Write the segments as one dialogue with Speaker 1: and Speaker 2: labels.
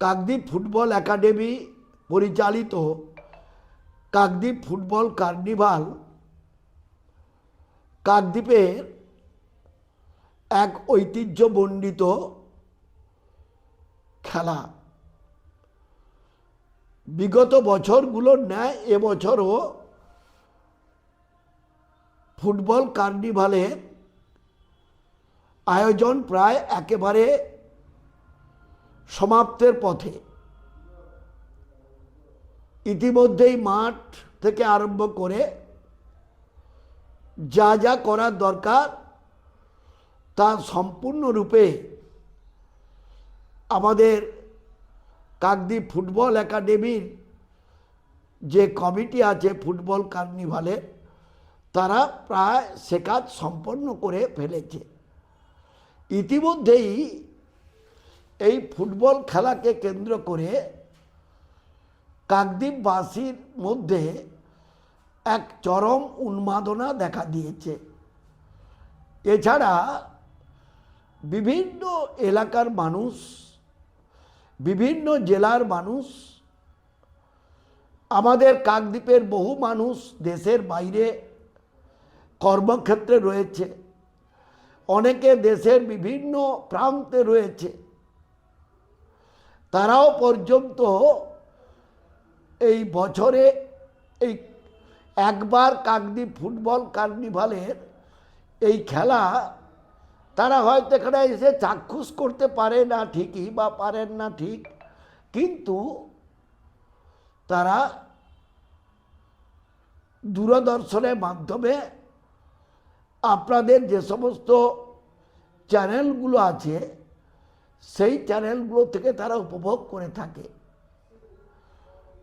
Speaker 1: Kakdwip football academy পরিচালিত Kakdwip football carnival কাকদ্বীপের এক ঐতিহ্যমণ্ডিত খেলা। বিগত বছরগুলোর ন্যায় এবছরও ফুটবল কার্নিভালের আয়োজন প্রায় একেবারে সমাপ্তের পথে। ইতিমধ্যেই মাঠ থেকে আরম্ভ করে যা যা করার দরকার, তা সম্পূর্ণরূপে আমাদের কাকদ্বীপ ফুটবল একাডেমির যে কমিটি আছে ফুটবল কার্নিভালের তারা প্রায় সে কাজ সম্পন্ন করে ফেলেছে। ইতিমধ্যেই এই ফুটবল খেলাকে কেন্দ্র করে কাকদ্বীপবাসীর মধ্যে এক চরম উন্মাদনা দেখা দিয়েছে। এছাড়া বিভিন্ন এলাকার মানুষ, বিভিন্ন জেলার মানুষ, আমাদের কাকদ্বীপের বহু মানুষ দেশের বাইরে কর্মক্ষেত্রে রয়েছে। অনেকে দেশের বিভিন্ন প্রান্তে রয়েছে। তারাও পর্যন্ত এই বছরে এই একবার কাকদ্বীপ ফুটবল কার্নিভালের এই খেলা, তারা হয়তো এখানে এসে চাক্ষুষ করতে পারে না ঠিকই বা পারেন না ঠিক, কিন্তু তারা দূরদর্শনের মাধ্যমে আপনাদের যে সমস্ত চ্যানেলগুলো আছে চ্যানেলগুলো থেকে তারা উপভোগ করে থাকে।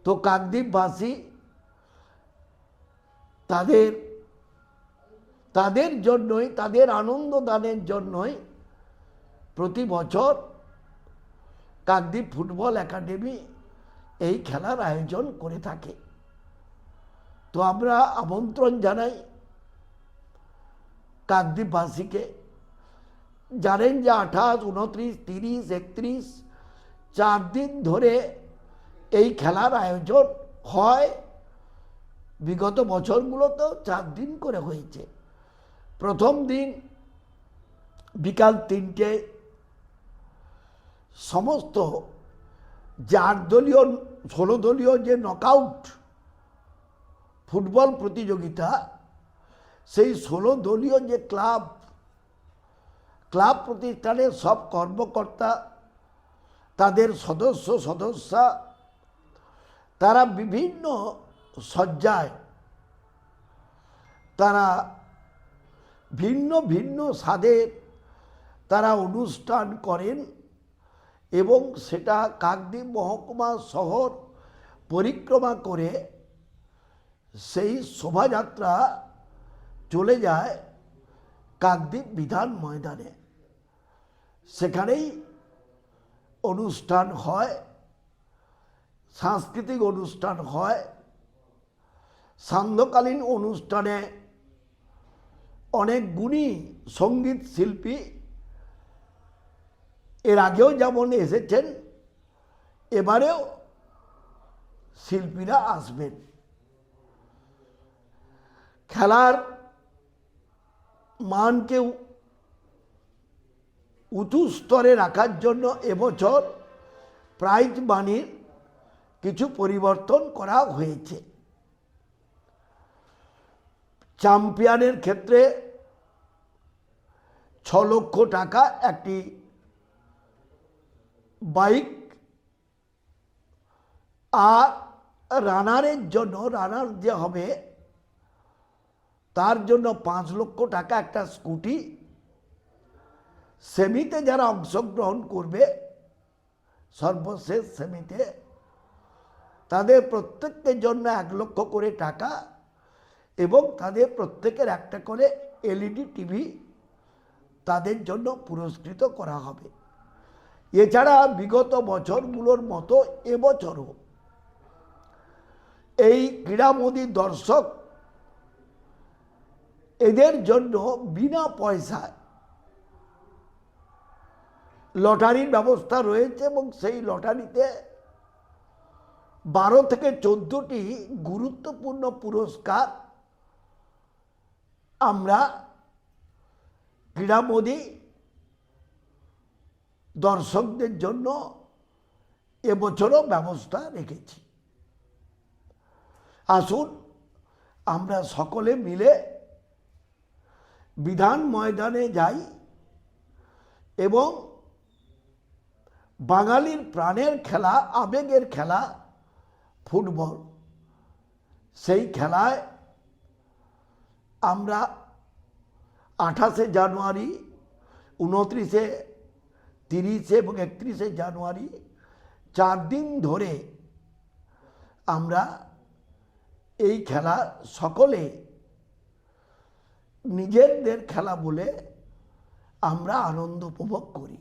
Speaker 1: তো কাকদ্বীপবাসী তাদের তাদের জন্যই, তাদের আনন্দ দানের জন্যই প্রতি বছর কাকদ্বীপ ফুটবল একাডেমি এই খেলার আয়োজন করে থাকে। তো আমরা আমন্ত্রণ জানাই কাকদ্বীপবাসীকে। জানেন যে আঠাশ, উনত্রিশ, তিরিশ, একত্রিশ, চার দিন ধরে এই খেলার আয়োজন হয়। বিগত বছরগুলোতেও চার দিন করে হয়েছে। প্রথম দিন বিকাল তিনটে সমস্ত যে দলীয়, ষোলো দলীয় যে নকআউট ফুটবল প্রতিযোগিতা, সেই ষোলো দলীয় যে ক্লাব ক্লাব প্রতিষ্ঠানের সব কর্মকর্তা, তাদের সদস্য সদস্যা, তারা বিভিন্ন সজ্জায়, তারা ভিন্ন ভিন্ন স্বাদের তারা অনুষ্ঠান করেন এবং সেটা কাকদ্বীপ মহকুমা শহর পরিক্রমা করে সেই শোভাযাত্রা চলে যায়। কাকদ্বীপ বিধান ময়দানে। সেখানেই অনুষ্ঠান হয়, সাংস্কৃতিক অনুষ্ঠান হয়, সান্ধ্যকালীন অনুষ্ঠানে অনেক গুণী সংগীত শিল্পী এর আগেও যেমন এসেছেন, এবারেও শিল্পীরা আসবেন। খেলার মানকে উঁচু স্তরে রাখার জন্য এবছর প্রাইজ মানির কিছু পরিবর্তন করা হয়েছে। চ্যাম্পিয়নের ক্ষেত্রে ছ লক্ষ টাকা একটি বাইক আর রানারের জন্য রানার যে হবে তার জন্য পাঁচ লক্ষ টাকা একটা স্কুটি সেমিতে যারা অংশগ্রহণ করবে, সর্বশেষ সেমিতে তাদের প্রত্যেকের জন্য এক লক্ষ করে টাকা এবং তাদের প্রত্যেকের একটা করে এলইডি টিভি তাদের জন্য পুরস্কৃত করা হবে। এছাড়া বিগত বছরগুলোর মতো এবছরও এই ক্রীড়ামোদী দর্শক এদের জন্য বিনা পয়সায় লটারির ব্যবস্থা রয়েছে এবং সেই লটারিতে বারো থেকে চোদ্দটি গুরুত্বপূর্ণ পুরস্কার আমরা ক্রীড়ামোদী দর্শকদের জন্য এবছরও ব্যবস্থা রেখেছি। আসুন, আমরা সকলে মিলে বিধান ময়দানে যাই এবং বাঙালির প্রাণের খেলা, আবেগের খেলা, ফুটবল, সেই খেলায় আমরা আঠাশে জানুয়ারি, উনত্রিশে, তিরিশে এবং একত্রিশে জানুয়ারি, চার দিন ধরে আমরা এই খেলা সকলে নিজেদের খেলা বলে আমরা আনন্দ উপভোগ করি।